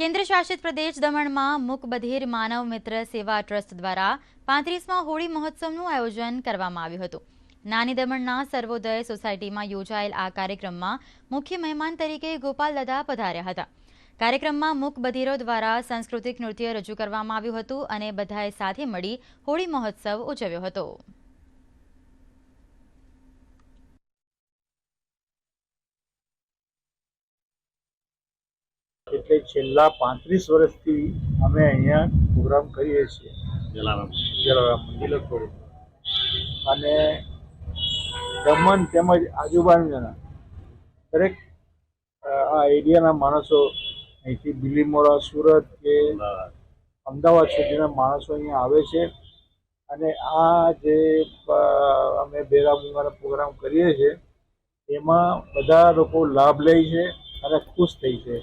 કેન્દ્ર શાસિત પ્રદેશ દમણમાં મૂક બધિર માનવ મિત્ર સેવા ટ્રસ્ટ દ્વારા પાંત્રીસમાં હોળી મહોત્સવનું આયોજન કરવામાં આવ્યું હતું. નાની દમણના સર્વોદય સોસાયટીમાં યોજાયેલ આ કાર્યક્રમમાં મુખ્ય મહેમાન તરીકે ગોપાલ દાદા પધાર્યા હતા. કાર્યક્રમમાં મુકબધીરો બધિરો દ્વારા સાંસ્કૃતિક નૃત્ય રજૂ કરવામાં આવ્યું હતું અને બધાએ સાથે મળી હોળી મહોત્સવ ઉજવ્યો હતો. એટલે છેલ્લા પાંત્રીસ વર્ષથી અમે અહીંયા પ્રોગ્રામ કરીએ છીએ. જલારામ જલારામ મંદિર અને દમણ તેમજ આજુબાજુના દરેક આ એરિયાના માણસો અહીંથી બિલીમોરા સુરત કે અમદાવાદ. અમદાવાદ સુધીના માણસો અહીંયા આવે છે. અને આ જે અમે બેરાબુંગાનો પ્રોગ્રામ કરીએ છીએ એમાં બધા લોકો લાભ લે છે અને ખુશ થઈ છે.